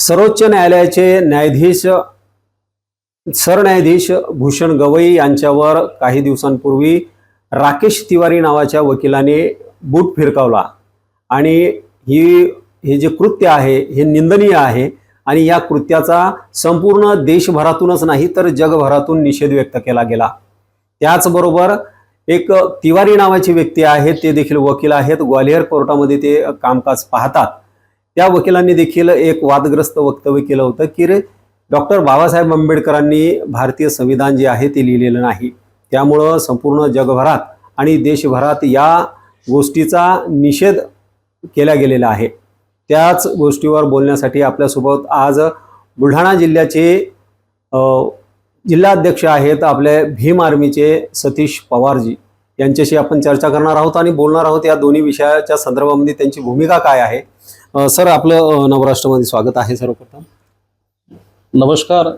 सर्वोच्च न्यायालयाचे न्यायाधीश सरन्यायाधीश भूषण गवई यांच्यावर काही दिवसांपूर्वी राकेश तिवारी नावाच्या वकिलाने बूट फिरकावला. आणि ही हे जे कृत्य आहे हे निंदनीय आहे आणि या कृत्याचा संपूर्ण देशभरातूनच नाही तर जगभरातून निषेध व्यक्त केला गेला. त्याचबरोबर एक तिवारी नावाची व्यक्ती आहे ते देखील वकील आहेत. ग्वालियर कोर्टामध्ये ते कामकाज पाहतात. त्या वकिलांनी देखील एक वादग्रस्त वक्तव्य केलं होतं की रे डॉक्टर बाबासाहेब आंबेडकरांनी भारतीय संविधान जे आहे ते लिहिलेलं नाही. त्यामुळं संपूर्ण जगभरात आणि देशभरात या गोष्टीचा निषेध केला गेलेला आहे. त्याच गोष्टीवर बोलण्यासाठी आपल्यासोबत आज बुलढाणा जिल्ह्याचे जिल्हाध्यक्ष आहेत आपले भीम आर्मीचे सतीश पवारजी. यांच्याशी आपण चर्चा करणार आहोत आणि बोलणार आहोत या दोन्ही विषयाच्या संदर्भामध्ये त्यांची भूमिका काय आहे. सर आपलं नवराष्ट्रामध्ये स्वागत आहे सर्वप्रथम. नमस्कार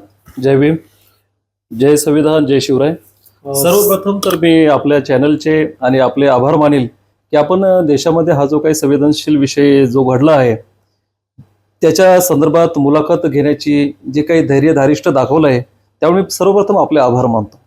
जय भीम. जय संविधान जय शिवराय. सर्वप्रथम तर मी आपल्या चॅनलचे आणि आपले आभार मानेल की आपण देशामध्ये हा जो काही संवेदनशील विषय जो घडला आहे त्याच्या संदर्भात मुलाखत घेण्याची जे काही धैर्य धारिष्ट दाखवलं आहे त्यामुळे मी सर्वप्रथम आपले आभार मानतो.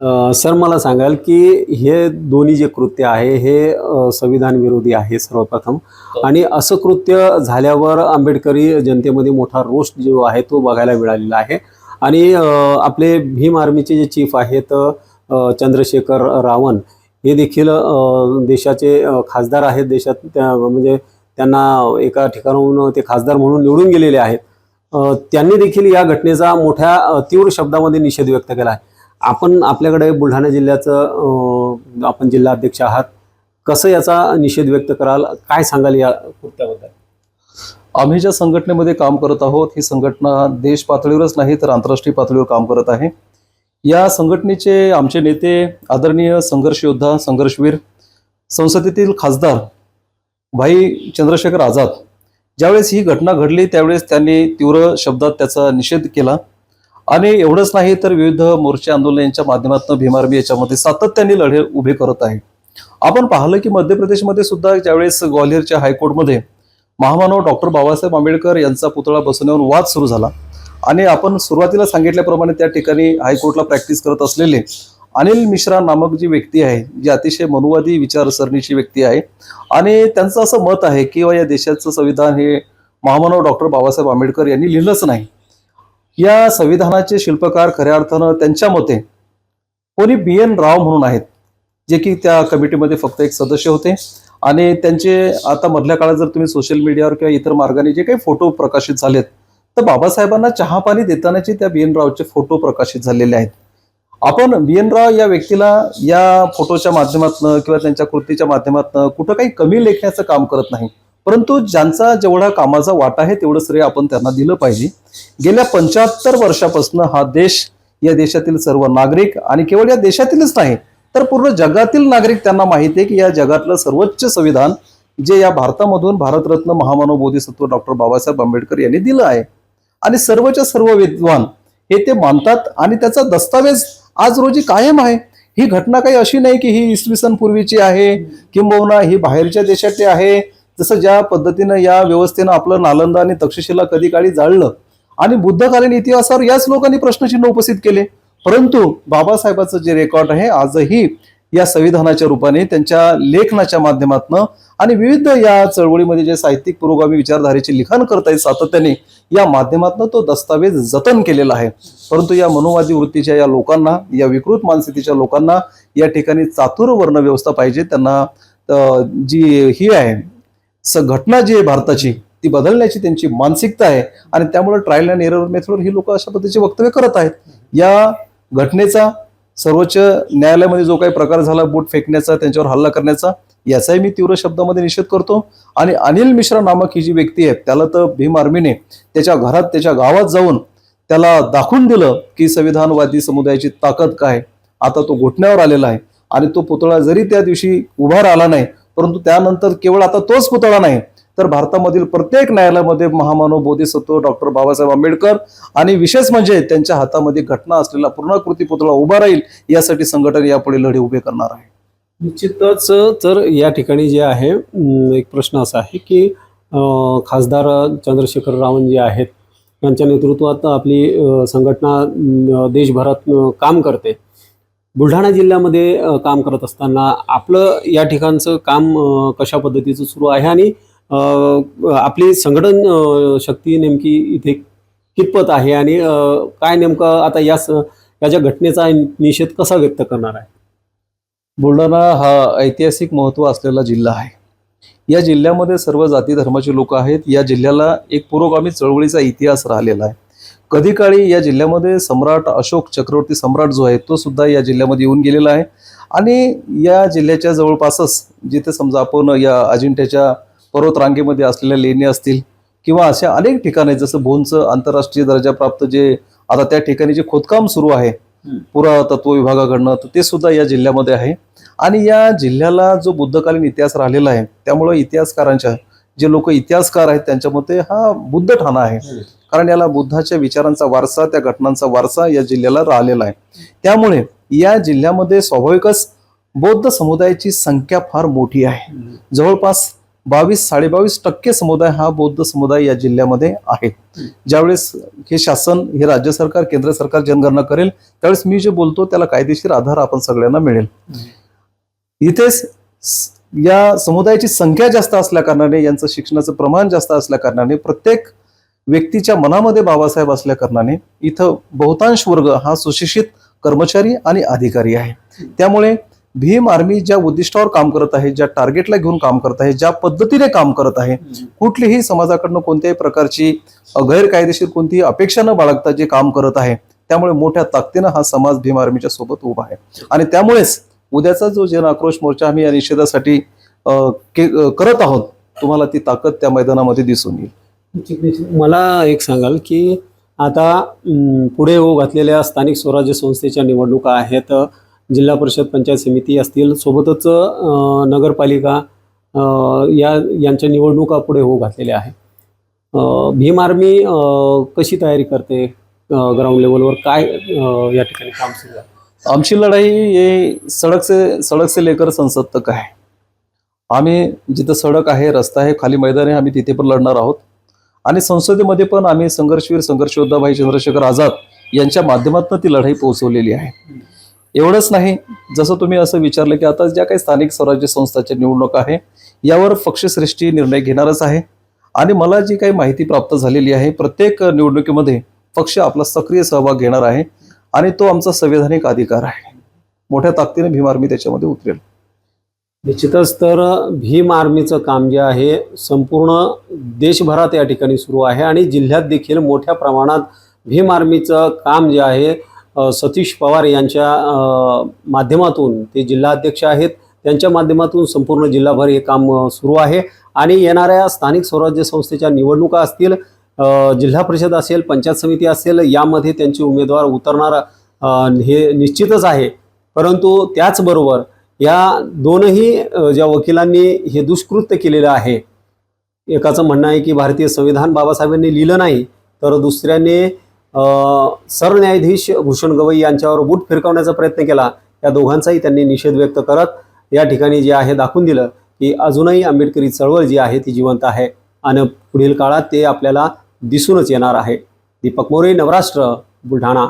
सर मला सांगाल की हे दोन्ही जे कृत्य आहे हे संविधान विरोधी आहे सर्वप्रथम. आणि असं कृत्य झाल्यावर आंबेडकरी जनतेमध्ये मोठा रोष जो आहे तो बघायला मिळालेला आहे. आणि आपले भीम आर्मीचे जे चीफ आहेत चंद्रशेखर रावण हे देखील देशाचे खासदार आहेत. देशात त्या म्हणजे त्यांना एका ठिकाणाहून ते खासदार म्हणून निवडून गेलेले आहेत. त्यांनी देखील या घटनेचा मोठ्या तीव्र शब्दामध्ये निषेध व्यक्त केला आहे. आपण आपल्याकडे बुलढाणा जिल्ह्याचं आपण जिल्हा अध्यक्ष आहात. कसं याचा निषेध व्यक्त कराल? काय सांगाल या कृत्याबद्दल? आम्ही ज्या संघटनेमध्ये काम करत आहोत ही संघटना देश पातळीवरच नाही तर आंतरराष्ट्रीय पातळीवर काम करत आहे. या संघटनेचे आमचे नेते आदरणीय संघर्ष योद्धा संघर्षवीर संसदेतील खासदार भाई चंद्रशेखर आझाद ज्यावेळेस ही घटना घडली त्यावेळेस त्यांनी तीव्र शब्दात त्याचा निषेध केला. आणि एवढंच नाही तर विविध मोर्चे आंदोलन यांच्या माध्यमातून भीमारबी याच्यामध्ये सातत्याने लढे उभे करत आहे. आपण पाहिलं की मध्य प्रदेशमध्ये सुद्धा ज्यावेळेस ग्वालियरच्या हायकोर्टमध्ये महामानव डॉक्टर बाबासाहेब आंबेडकर यांचा पुतळा बसवण्यावर वाद सुरू झाला आणि आपण सुरुवातीला सांगितल्याप्रमाणे त्या ठिकाणी हायकोर्टला प्रॅक्टिस करत असलेले अनिल मिश्रा नामक जी व्यक्ती आहे जी अतिशय मनुवादी विचारसरणीची व्यक्ती आहे आणि त्यांचं असं मत आहे की या देशाचं संविधान हे महामानव डॉक्टर बाबासाहेब आंबेडकर यांनी लिहिलंच नाही. या संविधानाचे शिल्पकार खऱ्या अर्थानं त्यांच्या मते कोणी बी एन राव म्हणून आहेत जे की त्या कमिटीमध्ये फक्त एक सदस्य होते. आणि त्यांचे आता मधल्या काळात जर तुम्ही सोशल मीडियावर किंवा इतर मार्गाने जे काही फोटो प्रकाशित झालेत तर बाबासाहेबांना चहा पाणी देतानाचे त्या बी एन रावचे फोटो प्रकाशित झालेले आहेत. आपण बी एन राव या व्यक्तीला या फोटोच्या माध्यमातून किंवा त्यांच्या कृतीच्या माध्यमातून कुठं काही कमी लेखण्याचं काम करत नाही. परंतु ज्यांचा जेवढा कामाचा वाटा आहे तेवढं श्रेय आपण त्यांना दिलं पाहिजे. गेल्या पंच्याहत्तर वर्षापासून हा देश या देशातील सर्व नागरिक आणि केवळ या देशातीलच नाही तर पूर्ण जगातील नागरिक त्यांना माहिती आहे की या जगातलं सर्वोच्च संविधान जे या भारतामधून भारतरत्न महामानव बोधिसत्व डॉक्टर बाबासाहेब आंबेडकर यांनी दिलं आहे. आणि सर्वच्या सर्व विद्वान हे ते मानतात आणि त्याचा दस्तावेज आज रोजी कायम आहे. ही घटना काही अशी नाही की ही इसवी सन पूर्वीची आहे किंबहुना ही बाहेरच्या देशाची आहे जसं ज्या पद्धतीनं या व्यवस्थेनं आपलं नालंदा आणि तक्षशिला कधी काळी जाळलं आणि बुद्धकालीन इतिहासावर याच लोकांनी प्रश्नचिन्ह उपस्थित केले. परंतु बाबासाहेबाचं जे रेकॉर्ड आहे आजही या संविधानाच्या रूपाने त्यांच्या लेखनाच्या माध्यमातून आणि विविध या चळवळीमध्ये जे साहित्यिक पुरोगामी विचारधारेचे लिखाण करतायत सातत्याने या माध्यमातून तो दस्तावेज जतन केलेला आहे. परंतु या मनोवादी वृत्तीच्या या लोकांना या विकृत मानसिकतेच्या लोकांना या ठिकाणी चातुर वर्ण व्यवस्था पाहिजे. त्यांना जी ही आहे स घटना जी आहे भारताची ती बदलण्याची त्यांची मानसिकता आहे आणि त्यामुळे ट्रायल अँड एरर मेथडवर ही लोक अशा पद्धतीचे वक्तव्य करत आहेत. या घटनेचा सर्वोच्च न्यायालयामध्ये जो काही प्रकार झाला बोट फेकण्याचा त्यांच्यावर हल्ला करण्याचा याचाही मी तीव्र शब्दामध्ये निषेध करतो. आणि अनिल मिश्रा नामक ही जी व्यक्ती आहे त्याला तर भीम आर्मीने त्याच्या घरात त्याच्या गावात जाऊन त्याला दाखवून दिलं की संविधानवादी समुदायाची ताकद काय आता तो घुटण्यावर आलेला आहे आणि तो पुतळा जरी त्या दिवशी उभा राहिला नाही परंतु त्यानंतर केवळ आता तोच पुतळा नाही तर भारतामधील प्रत्येक न्यायालयामध्ये महामानव बोधिसत्व डॉक्टर बाबासाहेब आंबेडकर आणि विशेष म्हणजे त्यांच्या हातामध्ये घटना असलेला पूर्णाकृती पुतळा उभा राहील यासाठी संघटन यापुढे लढे उभे करणार आहे. निश्चितच तर या ठिकाणी जे आहे एक प्रश्न असा आहे की खासदार चंद्रशेखर रावण जे आहेत त्यांच्या नेतृत्वात आपली संघटना देशभरात काम करते. बुलढाणा जिल्ह्यामध्ये काम करत असताना आपलं या ठिकाणचं काम कशा पद्धतीचं सुरू आहे आणि आपली संघटन शक्ती नेमकी इथे कितपत आहे आणि काय नेमकं आता या स- या ज्या घटनेचा निषेध कसा व्यक्त करणार आहे? बुलढाणा हा ऐतिहासिक महत्त्व असलेला जिल्हा आहे. या जिल्ह्यामध्ये सर्व जाती धर्माचे लोक आहेत. या जिल्ह्याला एक पुरोगामी चळवळीचा इतिहास राहिलेला आहे. कधी काळी या जिल्ह्यामध्ये सम्राट अशोक चक्रवर्ती सम्राट जो आहे तो सुद्धा या जिल्ह्यामध्ये येऊन गेलेला आहे. आणि या जिल्ह्याच्या जवळपासच जिथे समजा आपण या अजिंठ्याच्या पर्वतरांगेमध्ये असलेल्या लेणी असतील किंवा अशा अनेक ठिकाणी जसं भोनचं आंतरराष्ट्रीय दर्जाप्राप्त जे आता त्या ठिकाणी जे खोदकाम सुरू आहे. पुरातत्व विभागाकडनं तर ते सुद्धा या जिल्ह्यामध्ये आहे. आणि या जिल्ह्याला जो बुद्धकालीन इतिहास राहिलेला आहे त्यामुळे इतिहासकारांच्या जे लोक इतिहासकार आहेत त्यांच्या मते हा बुद्ध ठाणा आहे कारण याला बुद्धाच्या विचारांचा वारसा त्या घटनांचा वारसा या जिल्ह्याला राहिलेला आहे. त्यामुळे या जिल्ह्यामध्ये स्वाभाविकच बौद्ध समुदायाची संख्या फार मोठी आहे. जवळपास बावीस साडेबावीस टक्के समुदाय हा बौद्ध समुदाय या जिल्ह्यामध्ये आहे. ज्यावेळेस हे शासन हे राज्य सरकार केंद्र सरकार जनगणना करेल त्यावेळेस मी जे बोलतो त्याला कायदेशीर आधार आपण सगळ्यांना मिळेल. इथेच या समुदायाची संख्या जास्त असल्या कारणाने यांचं शिक्षणाचं प्रमाण जास्त असल्या कारणाने प्रत्येक व्यक्तीच्या मनामध्ये बाबासाहेब असल्या कारणाने इथं बहुतांश वर्ग हा सुशिक्षित कर्मचारी आणि अधिकारी आहे. त्यामुळे भीम आर्मी ज्या उद्दिष्टावर काम करत आहे ज्या टार्गेटला घेऊन काम करत आहे ज्या पद्धतीने काम करत आहे कुठलीही समाजाकडनं कोणत्याही प्रकारची गैरकायदेशीर कोणतीही अपेक्षा न बाळगता जे काम करत आहे त्यामुळे मोठ्या ताकदीनं हा समाज भीम आर्मीच्या सोबत उभा आहे. आणि त्यामुळेच उद्याचा जो जन आक्रोश मोर्चा आम्ही या निषेधासाठी के- करत आहोत तुम्हाला ती ताकद त्या मैदानामध्ये दिसून येईल. मला एक सांगाल की आता पुढे हो घातलेल्या स्थानिक स्वराज्य संस्थेच्या निवडणुका आहेत. जिल्हा परिषद पंचायत समिती असतील सोबतच नगरपालिका या यांच्या निवडणुका पुढे हो घातलेल्या आहे भीम आर्मी कशी तयारी करते ग्राउंड लेवलवर काय या ठिकाणी काम सुरू आहे? आमची लढाई हे सडक से सडक से लेकर संसद तक आहे. आम्ही जिथं सडक आहे रस्ता आहे खाली मैदान आहे आम्ही तिथे पण लढणार आहोत. आणि संसदेमध्ये पण आम्ही संघर्षवीर संघर्ष भाई चंद्रशेखर आझाद यांच्या माध्यमातून ती लढाई पोहोचवलेली आहे. एवढंच नाही जसं तुम्ही असं विचारलं की आता ज्या काही स्थानिक स्वराज्य संस्थाच्या निवडणूक आहे यावर पक्षश्रेष्ठी निर्णय घेणारच आहे. आणि मला जी काही माहिती प्राप्त झालेली आहे प्रत्येक निवडणुकीमध्ये पक्ष आपला सक्रिय सहभाग घेणार आहे आणि तो आमचा संवैधानिक अधिकार आहे. मोठ्या ताकदीने भीमार मी त्याच्यामध्ये उतरेल. निश्चितच तर भीम आर्मीचं काम जे आहे संपूर्ण देशभरात या ठिकाणी सुरू आहे आणि जिल्ह्यात देखील मोठ्या प्रमाणात भीम आर्मीचं काम जे आहे सतीश पवार यांच्या माध्यमातून ते जिल्हाध्यक्ष आहेत. त्यांच्या माध्यमातून संपूर्ण जिल्हाभर हे काम सुरू आहे आणि येणाऱ्या स्थानिक स्वराज्य संस्थेच्या निवडणुका असतील जिल्हा परिषद असेल पंचायत समिती असेल यामध्ये त्यांचे उमेदवार उतरणार हे निश्चितच आहे. परंतु त्याचबरोबर या दोनही ज्या वकिलांनी हे दुष्कृत्य केलेलं आहे एकाचं म्हणणं आहे की भारतीय संविधान बाबासाहेबांनी लिहिलं नाही तर दुसऱ्याने सरन्यायाधीश भूषण गवई यांच्यावर बूट फिरकावण्याचा प्रयत्न केला. या दोघांचाही त्यांनी निषेध व्यक्त करत या ठिकाणी जे आहे दाखवून दिलं की अजूनही आंबेडकरी चळवळ जी आहे ती जिवंत आहे आणि पुढील काळात ते आपल्याला दिसूनच येणार आहे. दीपक मोरे नवराष्ट्र बुलढाणा.